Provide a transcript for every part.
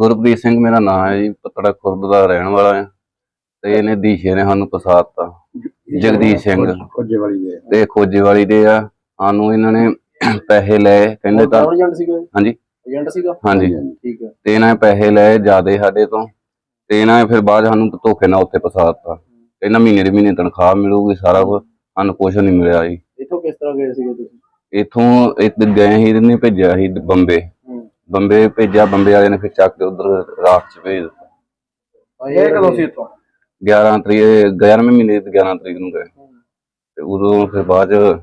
ਗੁਰਪ੍ਰੀਤ ਸਿੰਘ ਮੇਰਾ ਨਾਮ ਹੈ ਜੀ ਪਤੜਾ ਖੁਰਦ ਦਾ ਰਹਿਣ ਵਾਲਾ ਹੈ। ਤੇ ਇਹਨੇ ਦੀਸ਼ੇ ਨੇ ਸਾਨੂੰ ਫਸਾਤਾ ਜਗਦੀਸ਼ ਸਿੰਘ। ਖੋਜੇ ਵਾਲੀ ਦੇ ਤੇ ਖੋਜੇ ਵਾਲੀ ਦੇ ਆ। ਸਾਨੂੰ ਇਹਨਾਂ ਨੇ ਪੈਸੇ ਲਏ ਕਹਿੰਦੇ ਤਾਂ ਏਜੰਟ ਸੀਗਾ? ਹਾਂਜੀ। ਏਜੰਟ ਸੀਗਾ? ਹਾਂਜੀ। ਠੀਕ ਹੈ ਤੇ ਇਹਨਾਂ ਨੇ ਪੈਸੇ ਲਏ ਜਿਆਦੇ ਸਾਡੇ ਤੋਂ। ਤੇ ਇਹਨਾਂ ਨੇ ਫਿਰ ਬਾਅਦ ਸਾਨੂੰ ਧੋਖੇ ਨਾਲ ਉੱਥੇ ਫਸਾਤਾ ਇਹਨਾਂ ਮਹੀਨੇ ਦੀ ਮਹੀਨੇ ਤਨਖਾਹ ਮਿਲੂਗੀ ਸਾਰਾ ਕੁਝ ਸਾਨੂੰ ਕੁਝ ਨਹੀਂ ਮਿਲਿਆ ਜੀ। ਇੱਥੋਂ ਕਿਸ ਤਰ੍ਹਾਂ ਗਏ ਸੀਗੇ ਤੁਸੀਂ? ਇਥੋਂ ਇੱਕ ਗਏ ਸੀ ਇਹਨੇ ਭੇਜਿਆ ਸੀ ਬੰਬੇ। ਹੂੰ ਬੰਬੇ ਭੇਜਿਆ ਬੰਬੇ ਵਾਲੇ ਨੇ ਫਿਰ ਚੱਕ ਕੇ ਉਧਰ ਰਾਤ 'ਚ ਭੇਜ ਦਿੱਤਾ। ਇਹ ਕਦੋਂ ਸੀ ਇੱਥੋਂ? 11 ਤਰੀਕ 11ਵੇਂ ਮਹੀਨੇ ਦੀ 11 ਤਰੀਕ ਨੂੰ ਗਏ। ਤੇ ਉਦੋਂ ਫਿਰ ਬਾਅਦ 'ਚ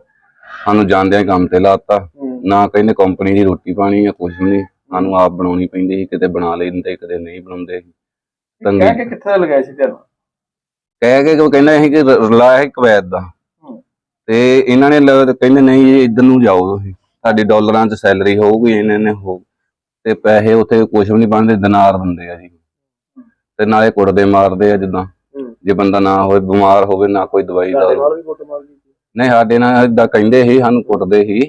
ਸਾਨੂੰ ਜਾਂਦਿਆਂ ਹੀ ਕੰਮ ਤੇ ਲਾਤਾ ਹੂੰ। ਨਾ ਕਹਿੰਦੇ ਕੰਪਨੀ ਦੀ ਰੋਟੀ ਪਾਣੀ ਜਾਂ ਕੁਝ ਨਹੀਂ। ਸਾਨੂੰ ਆਪ ਬਣਾਉਣੀ ਪੈਂਦੀ ਸੀ ਕਿਤੇ ਬਣਾ ਲੈਂਦੇ ਕਿਤੇ ਨਹੀਂ ਬਣਾਉਂਦੇ ਤੰਗੀ ਕਹਿ ਕੇ ਕਿੱਥੇ ਦਾ ਲਗਾਇਆ ਸੀ ਤੁਹਾਨੂੰ ਕਹਿ ਕੇ ਉਹ ਕਹਿੰਦਾ ਸੀ ਕਿ ਰ- ਰਲਾਇਆ ਸੀ ਕੁਵੈਤ ਦਾ। ਤੇ ਇਹਨਾਂ ਨੇ ਕਹਿੰਦੇ ਨਹੀਂ ਇੱਧਰ ਨੂੰ ਜਾਓ ਤੁਸੀਂ। ਤੁਹਾਡੀ ਡਾਲਰਾਂ 'ਚ ਸੈਲਰੀ ਹੋਊਗੀ ਇਹਨਾਂ ਨੇ ਹੋ ਤੇ ਪੈਸੇ ਉੱਥੇ ਕੁਝ ਵੀ ਨਹੀਂ ਬਣਦੇ ਦਿਨਾਰ ਦਿੰਦੇ ਆ ਜੀ। ਤੇ ਨਾਲੇ ਕੁੱਟਦੇ ਮਾਰਦੇ ਆ ਜਿੱਦਾਂ। ਜੇ ਬੰਦਾ ਨਾ ਹੋਵੇ ਬਿਮਾਰ ਹੋਵੇ ਨਾ ਕੋਈ ਦਵਾਈ ਦਾ ਨਹੀਂ ਸਾਡੇ ਨਾਲ ਇਦਾਂ ਕਹਿੰਦੇ ਸੀ ਸਾਨੂੰ ਕੁੱਟਦੇ ਸੀ।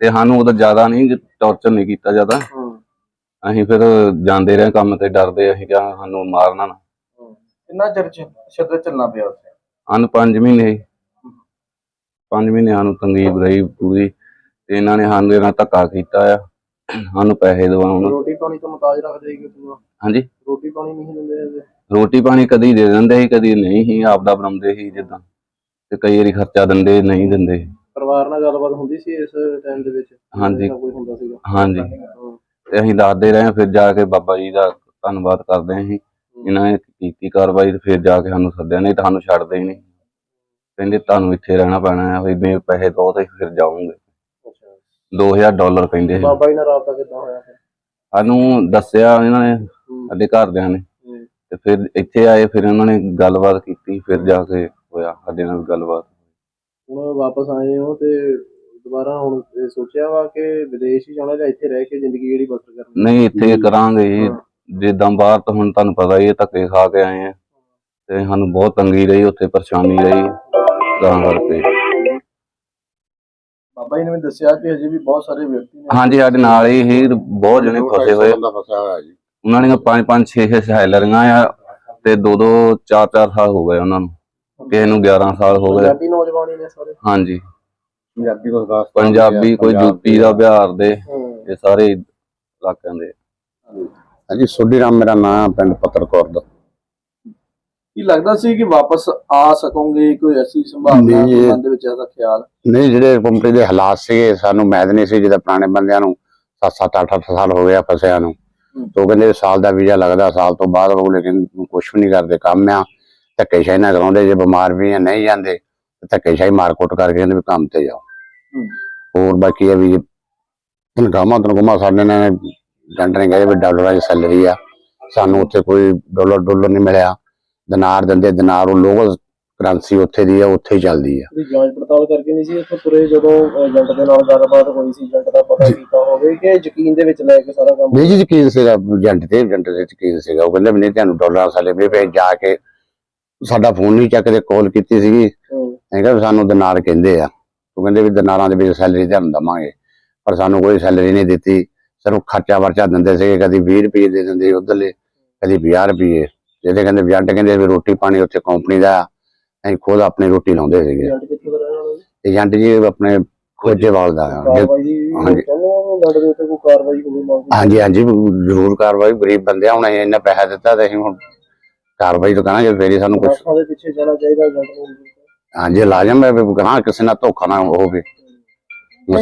ਤੇ ਸਾਨੂੰ ਉਦੋਂ ਜ਼ਿਆਦਾ ਨਹੀਂ ਟੌਰਚਰ ਨਹੀਂ ਕੀਤਾ ਜ਼ਿਆਦਾ। ਅਸੀਂ ਫਿਰ ਜਾਂਦੇ ਰਹੇ ਕੰਮ ਤੇ ਡਰਦੇ ਅਸੀਂ ਕਿਹਾ ਸਾਨੂੰ ਮਾਰਨਾ ਨਾ। ਕਿੰਨਾ ਚਿਰ ਚ ਸ਼ਬਦ ਚੱਲਣਾ ਪਿਆ ਉੱਥੇ? ਹਨ ਪੰਜ ਮਹੀਨੇ ਪੰਜ ਮਹੀਨੇ ਸਾਨੂੰ ਤੰਗੀਬ ਰਹੀ ਪੂਰੀ। ਤੇ ਇਹਨਾਂ ਨੇ ਸਾਨੂੰ ਨਾਲ ਧੱਕਾ ਕੀਤਾ ਆ। ਸਾਨੂੰ ਪੈਸੇ ਦਿਵਾਉਣ। ਰੋਟੀ ਪਾਣੀ ਤੋਂ ਮੁਤਾਜ ਰੱਖਦੇ ਸੀਗੇ ਪੂਰਾ ਹਾਂਜੀ? ਰੋਟੀ ਪਾਣੀ ਨਹੀਂ ਦਿੰਦੇ ਹੈਗੇ ਰੋਟੀ ਪਾਣੀ ਕਦੀ ਦੇ ਦਿੰਦੇ ਸੀ ਕਦੀ ਨਹੀਂ ਸੀ ਆਪਦਾ ਬਣਾਉਂਦੇ ਸੀ ਜਿੱਦਾਂ। ਤੇ ਕਈ ਵਾਰੀ ਖਰਚਾ ਦਿੰਦੇ ਨਹੀਂ ਦਿੰਦੇ। ਪਰਿਵਾਰ ਨਾਲ ਗੱਲਬਾਤ ਹੁੰਦੀ ਸੀ ਇਸ ਟਾਈਮ ਦੇ ਵਿੱਚ? ਹਾਂਜੀ। ਕੋਈ ਹੁੰਦਾ ਸੀਗਾ? ਹਾਂਜੀ। ਹੂੰ। ਤੇ ਅਸੀਂ ਦੱਸਦੇ ਰਹੇ ਫਿਰ ਜਾ ਕੇ ਬਾਬਾ ਜੀ ਦਾ ਧੰਨਵਾਦ ਕਰਦੇ ਹਾਂ ਅਸੀਂ। ਇਹਨਾਂ ਨੇ ਕੀਤੀ ਕਾਰਵਾਈ ਤੇ ਫਿਰ ਜਾ ਕੇ ਸਾਨੂੰ ਸੱਦਿਆ ਨਹੀਂ ਤਾਂ ਸਾਨੂੰ ਛੱਡਦੇ ਹੀ ਨਹੀਂ। ਕਹਿੰਦੇ ਤੁਹਾਨੂੰ ਇੱਥੇ ਰਹਿਣਾ ਪੈਣਾ ਹੈ ਵੀ ਮੇਰੇ ਪੈਸੇ ਦੋ ਤੇ ਫਿਰ ਜਾਊਂਗੇ 2000 ਡਾਲਰ ਕਹਿੰਦੇ ਸੀ। ਬਾਬਾ ਜੀ ਨਾਲ ਰਾਬਤਾ ਕਿੱਦਾਂ ਹੋਇਆ ਫਿਰ? ਸਾਨੂੰ ਦੱਸਿਆ ਇਹਨਾਂ ਨੇ। ਸਾਡੇ ਘਰਦਿਆਂ ਨੇ। ਤੇ ਫਿਰ ਇੱਥੇ ਆਏ ਫਿਰ ਉਹਨਾਂ ਨੇ ਗੱਲਬਾਤ ਕੀਤੀ ਫਿਰ ਜਾ ਕੇ ਹੋਇਆ ਸਾਡੇ ਨਾਲ ਗੱਲਬਾਤ। ਹੁਣ ਵਾਪਸ ਆਏ ਹੋ ਤੇ ਦੁਬਾਰਾ ਹੁਣ ਸੋਚਿਆ ਵਾ ਕਿ ਵਿਦੇਸ਼ ਹੀ ਜਾਣਾ ਜਾਂ ਇੱਥੇ ਰਹਿ ਕੇ ਜ਼ਿੰਦਗੀ ਜਿਹੜੀ ਬਸਰ ਕਰਨੀ? ਨਹੀਂ ਇੱਥੇ ਕਰਾਂਗੇ ਜਿੱਦਾਂ ਬਾਹਰ ਤਾਂ ਹੁਣ ਤੁਹਾਨੂੰ ਪਤਾ ਹੀ ਹੈ ਧੱਕੇ ਖਾ ਕੇ ਆਏ ਆ। ਤੇ ਸਾਨੂੰ ਬਹੁਤ ਤੰਗੀ ਰਹੀ ਉੱਥੇ ਪਰੇਸ਼ਾਨੀ ਰਹੀ ਤਾਂ ਕਰਕੇ। ਬਾਬਾ ਜੀ ਨੇ ਮੈਨੂੰ ਦੱਸਿਆ ਕਿ ਅਜੇ ਵੀ ਬਹੁਤ ਸਾਰੇ ਵਿਅਕਤੀ ਨੇ ਹਾਂਜੀ ਸਾਡੇ ਨਾਲ ਹੀ ਹੀ ਬਹੁਤ ਜਣੇ ਫਸੇ ਹੋਏ। ਬੰਦਾ ਫਸਿਆ ਹੋਇਆ ਜੀ। ਉਹਨਾਂ ਦੀਆਂ ਪੰਜ ਪੰਜ 6 6 ਸਹਾਇਲਰੀਆਂ ਆ ਤੇ ਦੋ ਦੋ ਚਾਰ ਚਾਰ ਸਾਲ ਹੋ ਗਏ ਉਹਨਾਂ ਨੂੰ। ਕਿਸੇ ਨੂੰ 11 ਸਾਲ ਹੋ ਗਏ। ਪੰਜਾਬੀ ਨੌਜਵਾਨ ਹੀ ਨੇ ਸਾਰੇ। ਹਾਂਜੀ। ਪੰਜਾਬੀ ਕੋਲ ਖਾਸ ਪੰਜਾਬੀ ਕੋਈ ਯੂਪੀ ਦਾ ਬਿਹਾਰ ਦੇ ਇਹ ਸਾਰੇ ਇਲਾਕਿਆਂ ਦੇ। ਹਾਂਜੀ ਸੋਢੀ ਰਾਮ ਮੇਰਾ ਨਾਮ ਪਿੰਡ ਪੱਤਰਕੌਰ ਦਾ। ਕੀ ਲੱਗਦਾ ਸੀ ਕਿ ਵਾਪਸ ਆ ਸਕੋਗੇ? ਕੋਈ ਐਸੀ ਸੰਭਾਵਨਾ ਮਨ ਦੇ ਵਿੱਚ ਐਸਾ ਖਿਆਲ? ਨਹੀਂ, ਜਿਹੜੇ ਕੰਪਨੀ ਦੇ ਹਾਲਾਤ ਸੀਗੇ, ਸਾਨੂੰ ਮੈਦ ਨਹੀਂ ਸੀ ਜਿਹਦਾ ਪੁਰਾਣੇ ਬੰਦਿਆਂ ਨੂੰ 7-7 8-8 ਸਾਲ ਹੋ ਗਿਆ ਫਸਿਆ ਨੂੰ। ਤੋਂ ਕਹਿੰਦੇ ਸਾਲ ਦਾ ਵੀਜ਼ਾ ਲੱਗਦਾ, ਸਾਲ ਤੋਂ ਬਾਅਦ ਉਹ ਲੇਕਿਨ ਕੁਝ ਵੀ ਨਹੀਂ ਕਰਦੇ ਕੰਮ ਆ। ਧੱਕੇ ਸ਼ਾਹੀ ਨਾਲ ਕਰਾਉਂਦੇ, ਜੇ ਬਿਮਾਰ ਵੀ ਆ, ਨਹੀਂ ਜਾਂਦੇ, ਤੇ ਧੱਕੇ ਸ਼ਾਹੀ ਮਾਰਕੁੱਟ ਕਰਕੇ ਕਹਿੰਦੇ ਵੀ ਕੰਮ ਤੇ ਜਾਓ। ਹੋਰ ਬਾਕੀ ਇਹ ਵੀ ਤਨਖਾਹਾਂ ਤਨਖਾਹਾਂ ਸਾਡੇ ਨੇ ਏਜੰਟ ਨੇ ਕਹਿੰਦੇ ਵੀ ਡਾਲਰਾਂ ਦੀ ਸੈਲਰੀ ਆ। ਸਾਨੂੰ ਉੱਥੇ ਕੋਈ ਡਾਲਰ ਡਾਲਰ ਨਹੀਂ ਮਿਲਿਆ। ਦਿਨਾਰ ਦਿੰਦੇ, ਦਿਨਾਰ ਉਹ ਲੋਕਲ ਕਰੰਸੀ ਉੱਥੇ ਦੀ ਆ ਉੱਥੇ ਹੀ ਚੱਲਦੀ ਆ। ਦੀ ਜਾਂਚ ਪੜਤਾਲ ਕਰਕੇ ਨਹੀਂ ਸੀ ਇੱਥੋਂ ਤੁਰੇ ਜਦੋਂ ਏਜੰਟ ਦੇ ਨਾਲ ਗੱਲਬਾਤ ਹੋਈ ਸੀ ਏਜੰਟ ਦਾ ਪਤਾ ਕੀਤਾ ਹੋਵੇ ਕਿ ਯਕੀਨ ਦੇ ਵਿੱਚ ਲੈ ਕੇ ਸਾਰਾ ਕੰਮ ਨਹੀਂ ਜੀ ਯਕੀਨ ਸੀਗਾ ਏਜੰਟ ਤੇ ਏਜੰਟ ਤੇ ਯਕੀਨ ਸੀਗਾ। ਉਹ ਕਹਿੰਦੇ ਨਹੀਂ ਤੁਹਾਨੂੰ ਡਾਲਰਾਂ ਸਾਲੇ ਵੀ ਜਾ ਕੇ ਸਾਡਾ ਫੋਨ ਨਹੀਂ ਚੱਕਦੇ ਕਾਲ ਕੀਤੀ ਸੀਗੀ। ਸਾਨੂੰ ਦਿਨਾਰ ਕਹਿੰਦੇ ਆ। ਉਹ ਕਹਿੰਦੇ ਵੀ ਦਿਨਾਰਾਂ ਦੇ ਵਿੱਚ ਸੈਲਰੀ ਤੁਹਾਨੂੰ ਦਵਾਂਗੇ ਪਰ ਸਾਨੂੰ ਕੋਈ ਸੈਲਰੀ ਨਹੀਂ ਦਿੱਤੀ। ਸਿਰਫ ਖਰਚਾ ਵਰਚਾ ਦਿੰਦੇ ਸੀਗੇ ਕਦੀ 20 ਰੁਪਏ ਦੇ ਦਿੰਦੇ ਉਧਰਲੇ ਕਦੀ 50 ਰੁਪਏ। ਜਿਹਦੇ ਕਹਿੰਦੇ ਏਜੰਟ ਕਹਿੰਦੇ ਵੀ ਰੋਟੀ ਪਾਣੀ ਉੱਥੇ ਕੰਪਨੀ ਦਾ। ਅਸੀਂ ਖੁਦ ਆਪਣੀ ਰੋਟੀ ਲਾਉਂਦੇ ਸੀਗੇ। ਏਜੰਟ ਜੀ? ਜੀ ਆਪਣੇ ਖੋਜੇਵਾਲ ਦਾ। ਜੇ- ਹਾਂਜੀ। ਹਾਂਜੀ ਹਾਂਜੀ ਜ਼ਰੂਰ ਕਾਰਵਾਈ। ਗਰੀਬ ਬੰਦੇ ਆ ਹੁਣ ਅਸੀਂ ਇੰਨਾ ਪੈਸਾ ਦਿੱਤਾ ਤੇ ਅਸੀਂ ਹੁਣ ਕਾਰਵਾਈ ਤਾਂ ਕਰਾਂਗੇ ਫੇਰ ਸਾਨੂੰ ਕੁਝ ਰਾਸਤਾ ਦੇ ਪਿੱਛੇ ਜਾਣਾ ਚਾਹੀਦਾ ਏਜੰਟ ਨੂੰ। ਹਾਂਜੀ ਲਾਜ਼ਮ ਹੈ ਵੀ ਗਾਂ ਕਿਸੇ ਨਾਲ ਧੋਖਾ ਨਾ ਹੋਵੇ।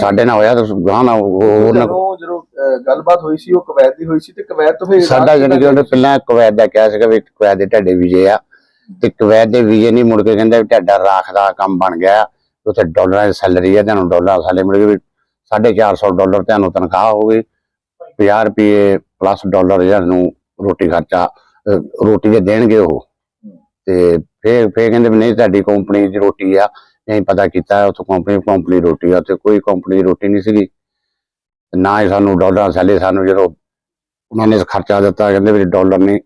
ਸਾਡੇ ਨਾਲ ਹੋਇਆ ਤਾਂ ਗਾਂ ਨਾ ਹੋਰ ਨਾ ਜਦੋਂ ਗੱਲਬਾਤ ਹੋਈ ਸੀ ਉਹ ਕਵੈਤ ਦੀ ਹੋਈ ਸੀ ਤੇ ਕਵੈਤ ਤੋਂ ਫਿਰ ਸਾਡਾ ਜਿਹੜੀ ਪਹਿਲਾਂ ਕੁਵੈਤ ਦਾ ਕਿਹਾ ਸੀਗਾ ਵੀ ਕੁਵੈਤ ਦੇ ਢੱਡੇ ਵੀਜ਼ੇ ਆ। ਤੇ ਕੁਵੈਤ ਦੇ ਵੀਜ਼ੇ ਨਹੀਂ, ਮੁੜ ਕੇ ਕਹਿੰਦੇ ਵੀ ਤੁਹਾਡਾ ਰਾਖ ਦਾ ਕੰਮ ਬਣ ਗਿਆ ਉੱਥੇ ਡਾਲਰਾਂ ਦੀ ਸੈਲਰੀ ਆ, ਤੁਹਾਨੂੰ ਡਾਲਰ ਸਾਲੇ ਮਿਲ ਗਏ 450 ਡਾਲਰ ਤੁਹਾਨੂੰ ਤਨਖਾਹ ਹੋਵੇ 50 ਰੁਪਏ ਪਲੱਸ ਡਾਲਰ ਤੁਹਾਨੂੰ ਰੋਟੀ ਖਰਚਾ ਰੋਟੀ ਦੇ ਦੇਣਗੇ ਉਹ। ਤੇ ਫੇਰ ਫੇਰ ਕਹਿੰਦੇ ਵੀ ਨਹੀਂ, ਤੁਹਾਡੀ ਕੰਪਨੀ ਦੀ ਰੋਟੀ ਆ, ਨਹੀਂ ਪਤਾ ਕੀਤਾ, ਉੱਥੇ ਕੰਪਨੀ ਕੰਪਨੀ ਰੋਟੀ ਆ, ਉੱਥੇ ਕੋਈ ਕੰਪਨੀ ਦੀ ਰੋਟੀ ਨਹੀਂ ਸੀਗੀ। ਨਾ ਹੀ ਸਾਨੂੰ ਡਾਲਰ ਸੈਲੇ ਸਾਨੂੰ ਜਦੋਂ ਉਹਨਾਂ ਨੇ ਖਰਚਾ ਦਿੱਤਾ, ਕਹਿੰਦੇ ਵੀ ਡਾਲਰ ਨਹੀਂ,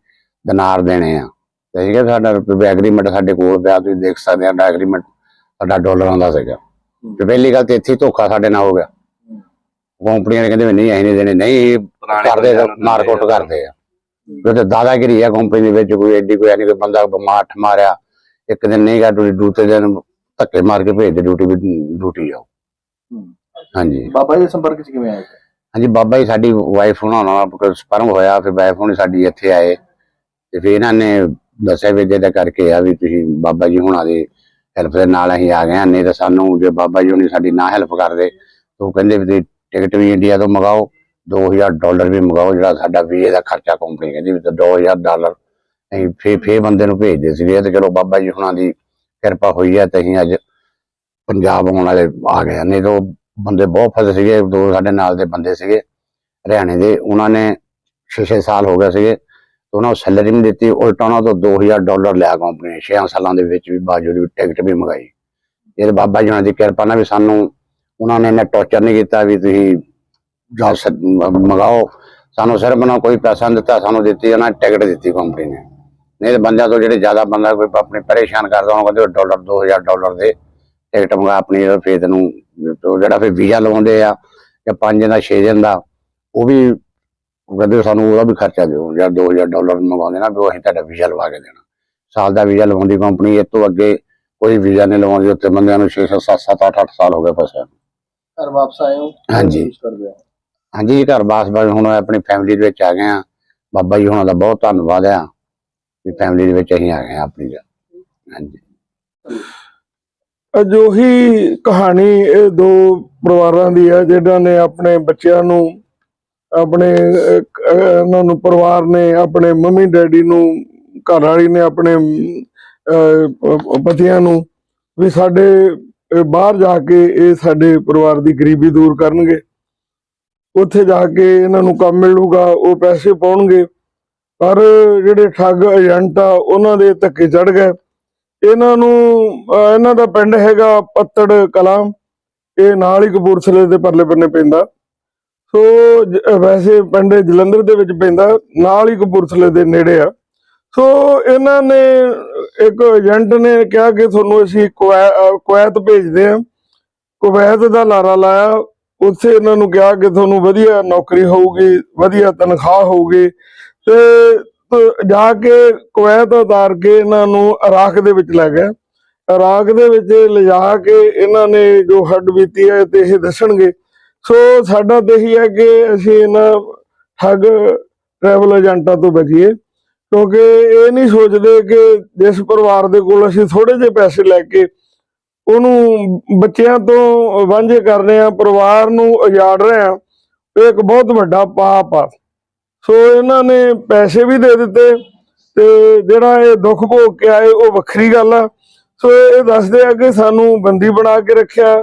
ਦਿਨਾਰ ਦੇਣੇ ਆ। ਤੇ ਕਿਹਾ ਸਾਡਾ ਐਗਰੀਮੈਂਟ ਸਾਡੇ ਕੋਲ ਪਿਆ ਤੁਸੀਂ ਦੇਖ ਸਕਦੇ ਆ ਐਗਰੀਮੈਂਟ ਸਾਡਾ ਡਾਲਰਾਂ ਦਾ ਸੀਗਾ। ਤੇ ਪਹਿਲੀ ਗੱਲ ਤੇ ਇੱਥੇ ਧੋਖਾ ਸਾਡੇ ਨਾਲ ਹੋ ਗਿਆ। ਕੰਪਨੀਆਂ ਨੇ ਕਹਿੰਦੇ ਨਹੀਂ ਅਸੀਂ ਨਹੀਂ ਦੇਣੇ ਨਹੀਂ ਕਰਦੇ ਮਾਰਕੁੱਟ ਆ। ਕਰਦੇ ਆ। ਤੇ ਦਾਦਾਗਿਰੀ ਹੈ ਕੰਪਨੀ ਦੇ ਵਿੱਚ ਕੋਈ ਐਡੀ ਕੋਈ ਨਹੀਂ ਕੋਈ ਬੰਦਾ ਬਿਮਾਰ ਠਮਾਰਿਆ ਇੱਕ ਦਿਨ ਨਹੀਂ ਗਾ ਡਿਊਟੀ ਦੂਸਰੇ ਦਿਨ ਧੱਕੇ ਮਾਰ ਕੇ ਭੇਜ ਦੇ ਡਿਊਟੀ ਵੀ ਡਿਊਟੀ ਜਾਓ। ਹਾਂਜੀ। ਬਾਬਾ ਜੀ ਸੰਪਰਕ ਚ ਕਿਵੇਂ ਆਏ? ਹਾਂਜੀ ਬਾਬਾ ਜੀ ਸਾਡੀ ਵਾਈਫ ਹੁਣਾਂ ਨਾਲ ਸਪਰਮ ਹੋਇਆ ਫਿਰ ਵਾਈਫ ਹੁਣੀ ਸਾਡੀ ਇੱਥੇ ਆਏ। ਤੇ ਫਿਰ ਇਹਨਾਂ ਨੇ ਦੱਸਿਆ ਵੀ ਜਿਹਦਾ ਕਰਕੇ ਆ ਵੀ ਤੁਸੀਂ ਬਾਬਾ ਜੀ ਹੁਣਾਂ ਦੀ ਹੈਲਪ ਦੇ ਨਾਲ ਅਸੀਂ ਆ ਗਏ ਹਾਂ। ਨਹੀਂ ਤਾਂ ਸਾਨੂੰ ਜੇ ਬਾਬਾ ਜੀ ਹੁਣੀ ਸਾਡੀ ਨਾ ਹੈਲਪ ਕਰਦੇ, ਤਾਂ ਉਹ ਕਹਿੰਦੇ ਵੀ ਤੁਸੀਂ ਟਿਕਟ ਵੀ ਇੰਡੀਆ ਤੋਂ ਮੰਗਾਓ 2000 ਡਾਲਰ ਵੀ ਮੰਗਾਓ, ਜਿਹੜਾ ਸਾਡਾ ਵੀਜ਼ੇ ਦਾ ਖਰਚਾ ਕੰਪਨੀ ਕਹਿੰਦੀ ਵੀ ਤਾਂ 2000 ਡਾਲਰ ਅਸੀਂ ਫੇ ਫੇ ਬੰਦੇ ਨੂੰ ਭੇਜਦੇ ਸੀਗੇ। ਤੇ ਚਲੋ ਬਾਬਾ ਜੀ ਹੁਣਾਂ ਦੀ ਕਿਰਪਾ ਹੋਈ ਹੈ ਤੇ ਅਸੀਂ ਅੱਜ ਪੰਜਾਬ ਆਉਣ ਵਾਲੇ ਆ ਗਏ ਨਹੀਂ ਤਾਂ ਉਹ ਬੰਦੇ ਬਹੁਤ ਫਸੇ ਸੀਗੇ, ਦੋ ਸਾਡੇ ਨਾਲ ਦੇ ਬੰਦੇ ਸੀਗੇ, ਹਰਿਆਣੇ ਦੇ। ਉਹਨਾਂ ਨੇ 6-6 ਸਾਲ ਹੋ ਗਏ ਸੀਗੇ। ਤੇ ਉਹਨਾਂ ਨੂੰ ਸੈਲਰੀ ਨਹੀਂ ਦਿੱਤੀ, ਉਲਟਾ ਉਹਨਾਂ ਤੋਂ 2000 ਡਾਲਰ ਲਿਆ ਕੰਪਨੀ ਨੇ 6 ਸਾਲਾਂ ਦੇ ਵਿੱਚ ਵੀ ਬਾਜੂ ਦੀ ਟਿਕਟ ਵੀ ਮੰਗਾਈ। ਇਹ ਬਾਬਾ ਜੀ ਉਹਨਾਂ ਦੀ ਕਿਰਪਾ ਨਾਲ ਵੀ ਸਾਨੂੰ ਉਹਨਾਂ ਨੇ ਇੰਨਾ ਟੌਰਚਰ ਨਹੀਂ ਕੀਤਾ ਵੀ ਤੁਸੀਂ ਜਾ ਮੰਗਾਓ। ਸਾਨੂੰ ਸਿਰਫ ਉਹਨਾਂ ਕੋਈ ਪੈਸਾ ਨਹੀਂ ਦਿੱਤਾ, ਸਾਨੂੰ ਦਿੱਤੀ, ਉਹਨਾਂ ਨੇ ਟਿਕਟ ਦਿੱਤੀ ਕੰਪਨੀ ਨੇ। ਨਹੀਂ ਤੇ ਬੰਦਿਆਂ ਤੋਂ ਜਿਹੜੇ ਜ਼ਿਆਦਾ ਬੰਦਾ ਕੋਈ ਆਪਣੇ ਪਰੇਸ਼ਾਨ ਕਰਦਾ ਉਹ ਕਹਿੰਦੇ ਡਾਲਰ 2000 ਡਾਲਰ ਦੇ ਟਿਕਟ ਮੰਗਾ ਆਪਣੀ, ਫੇਰ ਤੈਨੂੰ ਜਿਹੜਾ ਫਿਰ ਵੀਜ਼ਾ ਲਵਾਉਂਦੇ ਆ ਜਾਂ 5 ਦਿਨ ਦਾ 6 ਦਿਨ ਦਾ, ਉਹ ਵੀ ਉਹ ਕਹਿੰਦੇ ਸਾਨੂੰ ਉਹਦਾ ਵੀ ਖਰਚਾ ਦਿਓ ਜਾਂ 2000 ਡਾਲਰ ਮੰਗਵਾਉਂਦੇ ਨਾ ਵੀ ਉਹ ਅਸੀਂ ਤੁਹਾਡਾ ਵੀਜ਼ਾ ਲਵਾ ਕੇ ਦੇਣਾ। ਸਾਲ ਦਾ ਵੀਜ਼ਾ ਲਵਾਉਂਦੀ ਕੰਪਨੀ ਇਸ ਤੋਂ ਅੱਗੇ ਕੋਈ ਵੀਜ਼ਾ ਨਹੀਂ ਲਵਾਉਂਦੀ ਉੱਤੇ ਬੰਦਿਆਂ ਨੂੰ 6 7 7 8 8 ਸਾਲ ਹੋ ਗਏ ਫਸਿਆ ਘਰ ਵਾਪਸ ਆਏ ਹੋ? ਹਾਂਜੀ। ਹਾਂਜੀ ਘਰ ਬਾਸ ਬਾਸ ਹੁਣ ਆਪਣੀ ਫੈਮਿਲੀ ਦੇ ਵਿੱਚ ਆ ਗਏ ਆ ਬਾਬਾ ਜੀ ਹੁਣਾਂ ਦਾ ਬਹੁਤ ਧੰਨਵਾਦ ਆ ਵੀ ਫੈਮਿਲੀ ਦੇ ਵਿੱਚ ਅਸੀਂ ਆ ਗਏ ਆ ਆਪਣੀ ਦਾ। ਹਾਂਜੀ। ਅਜੋਹੀ ਕਹਾਣੀ ਇਹ ਦੋ ਪਰਿਵਾਰਾਂ ਦੀ ਹੈ ਜਿਨ੍ਹਾਂ ਨੇ ਆਪਣੇ ਬੱਚਿਆਂ ਨੂੰ ਆਪਣੇ ਅਹ, ਇਹਨਾਂ ਨੂੰ ਪਰਿਵਾਰ ਨੇ ਆਪਣੇ ਮੰਮੀ ਡੈਡੀ ਨੂੰ ਘਰ ਵਾਲੀ ਨੇ ਆਪਣੇ ਪਤੀਆਂ ਨੂੰ ਵੀ ਸਾਡੇ ਬਾਹਰ ਜਾ ਕੇ ਇਹ ਸਾਡੇ ਪਰਿਵਾਰ ਦੀ ਗਰੀਬੀ ਦੂਰ ਕਰਨਗੇ। ਉੱਥੇ ਜਾ ਕੇ ਇਹਨਾਂ ਨੂੰ ਕੰਮ ਮਿਲੂਗਾ ਉਹ ਪੈਸੇ ਪਾਉਣਗੇ। ਪਰ ਜਿਹੜੇ ਠੱਗ ਏਜੰਟ ਆ ਉਹਨਾਂ ਦੇ ਧੱਕੇ ਚੜ ਗਏ। ਇਹਨਾਂ ਨੂੰ ਇਹਨਾਂ ਦਾ ਪਿੰਡ ਹੈਗਾ ਪੱਤੜ ਕਲਾਂ। ਇਹ ਨਾਲ ਹੀ ਕਪੂਰਥਲੇ ਦੇ ਪਰਲੇ ਬੰਨੇ ਪੈਂਦਾ। ਸੋ ਵੈਸੇ ਪਿੰਡ ਜਲੰਧਰ ਦੇ ਵਿੱਚ ਪੈਂਦਾ, ਨਾਲ ਹੀ ਕਪੂਰਥਲੇ ਦੇ ਨੇੜੇ ਆ। ਸੋ, ਇਹਨਾਂ ਨੇ, ਇੱਕ ਏਜੰਟ ਨੇ ਕਿਹਾ ਕਿ ਤੁਹਾਨੂੰ ਅਸੀਂ ਕੁਵੈਤ ਭੇਜਦੇ ਆ। ਕੁਵੈਤ ਦਾ ਲਾਰਾ ਲਾਇਆ। ਉੱਥੇ ਇਹਨਾਂ ਨੂੰ ਕਿਹਾ ਕਿ ਤੁਹਾਨੂੰ ਵਧੀਆ ਨੌਕਰੀ ਹੋਊਗੀ, ਵਧੀਆ ਤਨਖਾਹ ਹੋਊਗੀ। ਤੇ ਤੇ, ਜਾ ਕੇ ਕੁਵੈਤ ਉਤਾਰ ਕੇ ਇਹਨਾਂ ਨੂੰ ਇਰਾਕ ਦੇ ਵਿੱਚ ਲੈ ਗਏ। ਇਰਾਕ ਦੇ ਵਿੱਚ ਲਿਜਾ ਕੇ ਇਹਨਾਂ ਨੇ ਜੋ ਹੱਡ ਬੀਤੀ ਹੈ, ਤੇ ਇਹ ਦੱਸਣਗੇ ਸੋ ਸਾਡਾ ਤੇ ਇਹੀ ਹੈ ਕਿ ਅਸੀਂ ਇਹਨਾਂ ਠੱਗ ਟਰੈਵਲ ਏਜੰਟਾਂ ਤੋਂ ਬਚੀਏ, ਕਿਉਂਕਿ ਇਹ ਨਹੀਂ ਸੋਚਦੇ ਕਿ ਜਿਸ ਪਰਿਵਾਰ ਦੇ ਕੋਲ ਅਸੀਂ ਥੋੜੇ ਜਿਹੇ ਪੈਸੇ ਲੈ ਕੇ ਉਹਨੂੰ ਬੱਚਿਆਂ ਤੋਂ ਵਾਂਝੇ ਕਰ ਰਹੇ ਆ ਪਰਿਵਾਰ ਨੂੰ ਉਜਾੜ ਰਹੇ ਆ ਇਹ ਇੱਕ ਬਹੁਤ ਵੱਡਾ ਪਾਪ ਆ। ਸੋ ਇਹਨਾਂ ਨੇ ਪੈਸੇ ਵੀ ਦੇ ਦਿੱਤੇ ਤੇ ਜਿਹੜਾ ਇਹ ਦੁੱਖ ਭੋਗ ਕੇ ਆਏ, ਉਹ ਵੱਖਰੀ ਗੱਲ ਆ। ਸੋ ਇਹ ਦੱਸਦੇ ਆ ਕਿ ਸਾਨੂੰ ਬੰਦੀ ਬਣਾ ਕੇ ਰੱਖਿਆ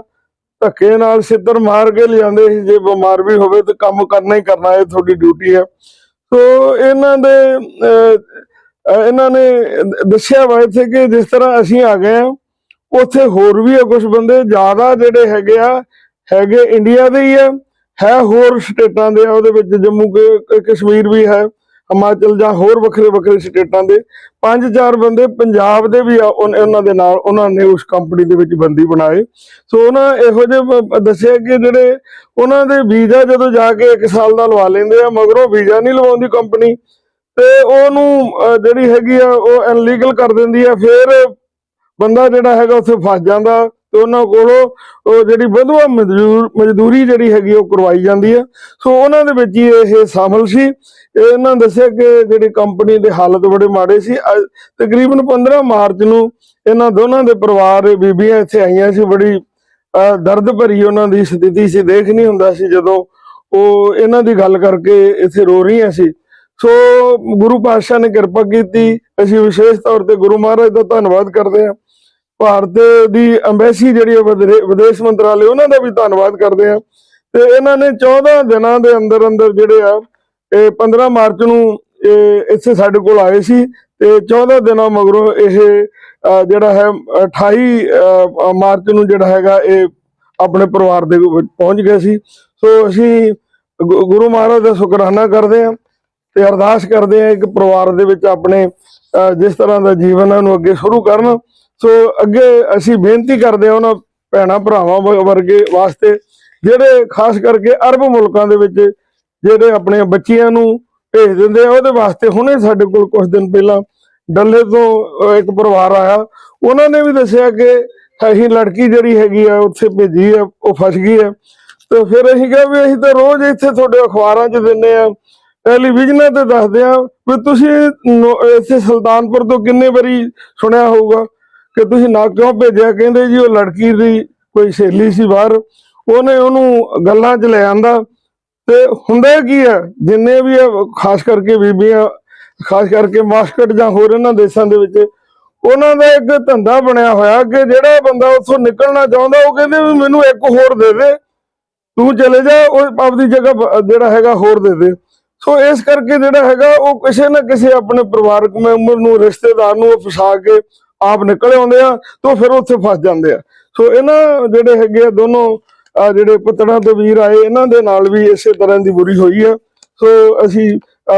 ਧੱਕੇ ਨਾਲ ਸਿੱਧਰ ਮਾਰ ਕੇ ਲਿਆਂਦੇ ਸੀ। ਜੇ ਬਿਮਾਰ ਵੀ ਹੋਵੇ ਤਾਂ ਕੰਮ ਕਰਨਾ ਹੀ ਕਰਨਾ, ਇਹ ਤੁਹਾਡੀ ਡਿਊਟੀ ਹੈ। ਸੋ ਇਹਨਾਂ ਦੇ ਇਹਨਾਂ ਨੇ ਦੱਸਿਆ ਵਾ ਇੱਥੇ ਕਿ ਜਿਸ ਤਰ੍ਹਾਂ ਅਸੀਂ ਆ ਗਏ ਆ ਉੱਥੇ ਹੋਰ ਵੀ ਆ ਕੁਝ ਬੰਦੇ, ਜ਼ਿਆਦਾ ਜਿਹੜੇ ਹੈਗੇ ਆ, ਹੈਗੇ ਇੰਡੀਆ ਦੇ ਹੀ ਆ, ਹੈ ਹੋਰ ਸਟੇਟਾਂ ਦੇ ਆ, ਉਹਦੇ ਵਿੱਚ ਜੰਮੂ ਕ- ਕਸ਼ਮੀਰ ਵੀ ਹੈ। ਹਿਮਾਚਲ ਜਾਂ ਹੋਰ ਵੱਖਰੇ ਵੱਖਰੇ ਸਟੇਟਾਂ ਦੇ ਪੰਜ ਚਾਰ ਬੰਦੇ ਪੰਜਾਬ ਦੇ ਵੀ ਆ, ਉਨ- ਉਹਨਾਂ ਦੇ ਨਾਲ ਉਹਨਾਂ ਨੇ ਉਸ ਕੰਪਨੀ ਦੇ ਵਿੱਚ ਬੰਦੀ ਬਣਾਏ। ਸੋ ਉਹਨਾਂ ਇਹੋ ਜਿਹੇ ਦੱਸਿਆ ਕਿ ਜਿਹੜੇ ਉਹਨਾਂ ਦੇ ਵੀਜ਼ਾ ਜਦੋਂ ਜਾ ਕੇ 1 ਸਾਲ ਦਾ ਲਵਾ ਲੈਂਦੇ ਆ, ਮਗਰੋਂ ਵੀਜ਼ਾ ਨਹੀਂ ਲਵਾਉਂਦੀ ਕੰਪਨੀ ਤੇ ਉਹਨੂੰ ਜਿਹੜੀ ਹੈਗੀ ਆ, ਉਹ ਇਨਲੀਗਲ ਕਰ ਦਿੰਦੀ ਆ, ਫਿਰ ਬੰਦਾ ਜਿਹੜਾ ਹੈਗਾ ਉੱਥੇ ਫਸ ਜਾਂਦਾ। ਤੇ ਉਹਨਾਂ ਕੋਲੋਂ ਉਹ ਜਿਹੜੀ ਵਧੂਆ ਮਜ਼ਦੂਰ ਮਜ਼ਦੂਰੀ ਜਿਹੜੀ ਹੈਗੀ ਉਹ ਕਰਵਾਈ ਜਾਂਦੀ ਹੈ ਸੋ ਉਹਨਾਂ ਦੇ ਵਿੱਚ ਹੀ ਇਹ ਸ਼ਾਮਲ ਸੀ। ਇਹਨਾਂ ਦੱਸਿਆ ਕਿ ਜਿਹੜੀ ਕੰਪਨੀ ਦੇ ਹਾਲਤ ਬੜੇ ਮਾੜੇ ਸੀ। ਤਕਰੀਬਨ 15 ਮਾਰਚ ਨੂੰ ਇਹਨਾਂ ਦੋਨਾਂ ਦੇ ਪਰਿਵਾਰ ਬੀਬੀਆਂ ਇੱਥੇ ਆਈਆਂ ਸੀ। ਬੜੀ ਅਹ, ਦਰਦ ਭਰੀ ਉਹਨਾਂ ਦੀ ਸਥਿਤੀ ਸੀ। ਦੇਖ ਨਹੀਂ ਹੁੰਦਾ ਸੀ ਜਦੋਂ ਉਹ ਇਹਨਾਂ ਦੀ ਗੱਲ ਕਰਕੇ ਇੱਥੇ ਰੋ ਰਹੀਆਂ ਸੀ। ਸੋ ਗੁਰੂ ਪਾਤਸ਼ਾਹ ਨੇ ਕਿਰਪਾ ਕੀਤੀ। ਅਸੀਂ ਵਿਸ਼ੇਸ਼ ਤੌਰ ਤੇ ਗੁਰੂ ਮਹਾਰਾਜ ਦਾ ਧੰਨਵਾਦ ਕਰਦੇ ਹਾਂ। ਭਾਰਤ ਦੀ ਐਮਬੈਸੀ ਜਿਹੜੀ ਹੈ ਵਿਦੇਸ਼ ਮੰਤਰਾਲੇ ਉਹਨਾਂ ਦਾ ਵੀ ਧੰਨਵਾਦ ਕਰਦੇ ਹਾਂ ਤੇ ਇਹਨਾਂ ਨੇ 14 ਦਿਨਾਂ ਦੇ ਅੰਦਰ ਅੰਦਰ ਜਿਹੜੇ ਆ ਇਹ 15 ਮਾਰਚ ਨੂੰ ਇਹ ਇੱਥੇ ਸਾਡੇ ਕੋਲ ਆਏ ਸੀ ਤੇ 14 ਦਿਨਾਂ ਮਗਰੋਂ ਇਹ ਜਿਹੜਾ ਹੈ 28 ਮਾਰਚ ਨੂੰ ਜਿਹੜਾ ਹੈਗਾ ਇਹ ਆਪਣੇ ਪਰਿਵਾਰ ਦੇ ਪਹੁੰਚ ਗਏ ਸੀ। ਸੋ ਅਸੀਂ ਗੁਰੂ ਮਹਾਰਾਜ ਦਾ ਸ਼ੁਕਰਾਨਾ ਕਰਦੇ ਹਾਂ ਤੇ ਅਰਦਾਸ ਕਰਦੇ ਹਾਂ ਕਿ ਪਰਿਵਾਰ ਦੇ ਵਿੱਚ ਆਪਣੇ ਅਹ, ਜਿਸ ਤਰ੍ਹਾਂ ਦਾ ਜੀਵਨ ਹੈ ਉਹਨੂੰ ਅੱਗੇ ਸ਼ੁਰੂ ਕਰਨ। ਸੋ ਅੱਗੇ ਅਸੀਂ ਬੇਨਤੀ ਕਰਦੇ ਹਾਂ ਉਹਨਾਂ ਭੈਣਾਂ ਭਰਾਵਾਂ ਵ- ਵਰਗੇ ਵਾਸਤੇ, ਜਿਹੜੇ ਖਾਸ ਕਰਕੇ ਅਰਬ ਮੁਲਕਾਂ ਦੇ ਵਿੱਚ ਜਿਹੜੇ ਆਪਣੇ ਬੱਚਿਆਂ ਨੂੰ ਭੇਜ ਦਿੰਦੇ ਆ, ਉਹਦੇ ਵਾਸਤੇ ਹੁਣੇ ਸਾਡੇ ਕੋਲ ਕੁਝ ਦਿਨ ਪਹਿਲਾਂ ਡੱਲੇ ਤੋਂ ਇੱਕ ਪਰਿਵਾਰ ਆਇਆ। ਉਹਨਾਂ ਨੇ ਵੀ ਦੱਸਿਆ ਕਿ ਅਸੀਂ ਲੜਕੀ ਜਿਹੜੀ ਹੈਗੀ ਆ, ਉੱਥੇ ਭੇਜੀ ਆ, ਉਹ ਫਸ ਗਈ ਆ। ਤੇ ਫਿਰ ਅਸੀਂ ਕਿਹਾ ਵੀ ਅਸੀਂ ਤਾਂ ਰੋਜ਼ ਇੱਥੇ ਤੁਹਾਡੇ ਅਖਬਾਰਾਂ 'ਚ ਦਿੰਨੇ ਆ, ਟੈਲੀਵਿਜ਼ਨਾਂ ਤੇ ਦੱਸਦੇ ਆ ਵੀ ਤੁਸੀਂ ਇੱਥੇ ਸੁਲਤਾਨਪੁਰ ਤੋਂ ਕਿੰਨੇ ਵਾਰੀ ਸੁਣਿਆ ਹੋਊਗਾ? ਕਿ ਤੁਸੀਂ ਨਾ ਕਿਉਂ ਭੇਜਿਆ? ਕਹਿੰਦੇ ਜੀ ਉਹ ਲੜਕੀ ਦੀ ਕੋਈ ਸਹੇਲੀ ਸੀ ਬਾਹਰ। ਉਹਨੇ ਉਹਨੂੰ ਗੱਲਾਂ 'ਚ ਲੈ ਆਂਦਾ। ਤੇ ਹੁੰਦਾ ਕੀ ਹੈ ਜਿੰਨੇ ਵੀ ਖਾਸ ਕਰਕੇ ਬੀਬੀਆਂ, ਖਾਸ ਕਰਕੇ ਮਾਸਕਟ ਜਾਂ ਹੋਰ ਇਹਨਾਂ ਦੇਸ਼ਾਂ ਦੇ ਵਿੱਚ, ਉਹਨਾਂ ਦਾ ਇੱਕ ਧੰਦਾ ਬਣਿਆ ਹੋਇਆ ਕਿ ਜਿਹੜਾ ਬੰਦਾ ਉੱਥੋਂ ਨਿਕਲਣਾ ਚਾਹੁੰਦਾ, ਉਹ ਕਹਿੰਦੇ ਵੀ ਮੈਨੂੰ ਇੱਕ ਹੋਰ ਦੇ ਦੇ। ਤੂੰ ਚਲੇ ਜਾ, ਉਹ ਆਪਦੀ ਜਗ੍ਹਾ ਜਿਹੜਾ ਹੈਗਾ ਹੋਰ ਦੇ ਦੇ। ਸੋ ਇਸ ਕਰਕੇ ਜਿਹੜਾ ਹੈਗਾ, ਉਹ ਕਿਸੇ ਨਾ ਕਿਸੇ ਆਪਣੇ ਪਰਿਵਾਰਕ ਮੈਂਬਰ ਨੂੰ, ਰਿਸ਼ਤੇਦਾਰ ਨੂੰ ਫਸਾ ਕੇ ਆਪ ਨਿਕਲ ਆਉਂਦੇ ਆ ਤੋਂ ਫਿਰ ਉੱਥੇ ਫਸ ਜਾਂਦੇ ਆ। ਸੋ ਇਹਨਾਂ ਜਿਹੜੇ ਹੈਗੇ ਆ ਦੋਨੋਂ ਜਿਹੜੇ ਪੁੱਤਰਾਂ ਦੇ ਵੀਰ ਆਏ, ਇਹਨਾਂ ਦੇ ਨਾਲ ਵੀ ਇਸੇ ਤਰ੍ਹਾਂ ਦੀ ਬੁਰੀ ਹੋਈ ਆ। ਸੋ ਅਸੀਂ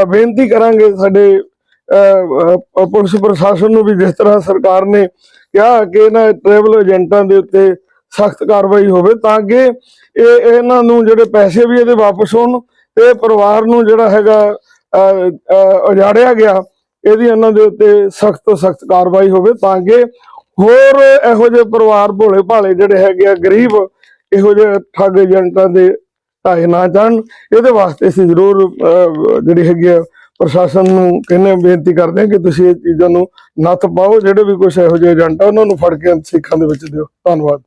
ਬੇਨਤੀ ਕਰਾਂਗੇ ਸਾਡੇ ਪੁਲਿਸ ਪ੍ਰਸ਼ਾਸਨ ਨੂੰ ਵੀ ਜਿਸ ਤਰ੍ਹਾਂ ਸਰਕਾਰ ਨੇ ਕਿਹਾ ਕਿ ਇਹਨਾਂ ਟਰੈਵਲ ਏਜੰਟਾਂ ਦੇ ਉੱਤੇ ਸਖਤ ਕਾਰਵਾਈ ਹੋਵੇ ਤਾਂ ਕਿ ਇਹ, ਇਹਨਾਂ ਨੂੰ ਜਿਹੜੇ ਪੈਸੇ ਵੀ ਇਹਦੇ ਵਾਪਸ ਹੋਣ ਤੇ ਪਰਿਵਾਰ ਨੂੰ ਜਿਹੜਾ ਹੈਗਾ ਉਜਾੜਿਆ ਗਿਆ। ਇਹਦੀ ਇਹਨਾਂ ਦੇ ਉੱਤੇ ਸਖਤ ਤੋਂ ਸਖਤ ਕਾਰਵਾਈ ਹੋਵੇ ਤਾਂ ਕਿ ਹੋਰ ਇਹੋ ਜਿਹੇ ਪਰਿਵਾਰ ਭੋਲੇ ਭਾਲੇ ਜਿਹੜੇ ਹੈਗੇ ਆ ਗਰੀਬ ਇਹੋ ਜਿਹੇ ਠੱਗ ਏਜੰਟਾਂ ਦੇ ਢਾਏ ਨਾ ਜਾਣ ਇਹਦੇ ਵਾਸਤੇ ਅਸੀਂ ਜ਼ਰੂਰ ਅਹ, ਜਿਹੜੀ ਹੈਗੀ ਆ ਪ੍ਰਸ਼ਾਸਨ ਨੂੰ ਕਹਿੰਦੇ ਬੇਨਤੀ ਕਰਦੇ ਹਾਂ ਕਿ ਤੁਸੀਂ ਇਹ ਚੀਜ਼ਾਂ ਨੂੰ ਨੱਥ ਪਾਓ ਜਿਹੜੇ ਵੀ ਕੁਝ ਇਹੋ ਜਿਹੇ ਏਜੰਟ ਆ ਉਹਨਾਂ ਨੂੰ ਫੜ ਕੇ ਸਿੱਖਾਂ ਦੇ ਵਿੱਚ ਦਿਓ। ਧੰਨਵਾਦ।